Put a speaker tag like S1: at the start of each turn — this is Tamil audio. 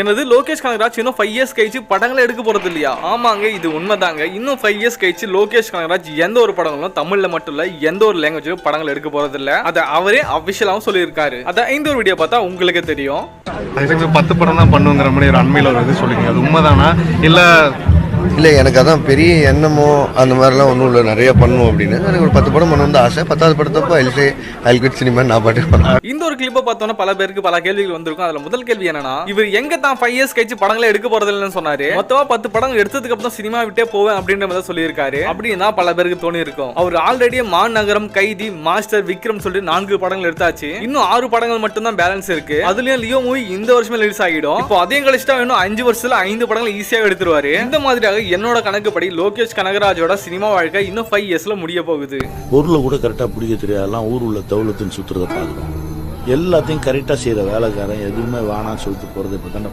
S1: எனது லோகேஷ் கனகராஜ் இன்னும் ஃபைவ் இயர்ஸ் கழிச்சு படங்களை எடுக்க போறது இல்லையா? ஆமாங்க இது உண்மைதாங்க. இன்னும் ஃபைவ் இயர்ஸ் கழிச்சு லோகேஷ் கனகராஜ் எந்த ஒரு படங்களும் தமிழ்ல மட்டும் இல்ல எந்த ஒரு லாங்குவேஜிலும் படங்கள் எடுக்க போறது இல்ல. அதை அவரே அபிஷியலாவும் சொல்லியிருக்காரு. அதான் இந்த ஒரு வீடியோ பார்த்தா உங்களுக்கே தெரியும்.
S2: பத்து படம் தான் பண்ணுங்கிற மாதிரி ஒரு அண்மையில் ஒரு இது சொல்லிங்க அது உண்மைதானா? இல்லை
S3: இல்லை எனக்கு அதான் பெரிய எண்ணமோ அந்த மாதிரிலாம் ஒன்றும் இல்லை. நிறைய பண்ணுவோம் அப்படின்னு. எனக்கு ஒரு பத்து படம் பண்ணணும் ஆசை. பத்தாவது படத்தப்போ அல்சே அல்கிட் சினிமா நான் பாட்டு பண்ணேன்
S1: இந்த ஒரு கிளிப்பை பார்த்தோன்னா பல பேருக்கு பல கேள்விகள் வந்திருக்கும். அதில் முதல் கேள்வி என்னன்னா இவர் எங்க தான் ஃபைவ் இயர்ஸ் கழிச்சு படங்களை எடுக்க போறது இல்லைன்னு சொன்னாரு. மொத்தமா பத்து படங்கள் எடுத்ததுக்கு அப்புறம் சினிமா விட்டே போவேன் அப்படின்ற மாதிரி சொல்லியிருக்காரு. அப்படின்னு தான் பல பேருக்கு தோணி இருக்கும் அவர் ஆல்ரெடி மாநகரம் கைதி மாஸ்டர் விக்ரம் சொல்லிட்டு நான்கு படங்கள் எடுத்தாச்சு. இன்னும் ஆறு படங்கள் மட்டும் தான் பேலன்ஸ் இருக்கு. அதுலயும் லியோ மூவி இந்த வருஷமே ரிலீஸ் ஆகிடும். இப்போ அதையும் கழிச்சுட்டா இன்னும் அஞ்சு வருஷத்துல ஐந்து படங்கள் ஈஸியாக எடுத்துருவாரு. இந்த மாதிரியாக என்னோட கணக்குப்படி லோகேஷ் கனகராஜோட சினிமா வாழ்க்கை இன்னும் ஃபைவ் இயர்ஸ்ல முடிய போகுது.
S4: பொருளை கூட கரெக்டாக பிடிக்க தெரியாதெல்லாம் ஊர் உள்ள தௌலத்துன்னு சுற்றுறத பாக்குறோம் எல்லாத்தையும் கரெக்டாக செய்கிற வேலைக்காரன் எதுவுமே வேணாம்னு சொல்லிட்டு போகிறது இப்போ தானே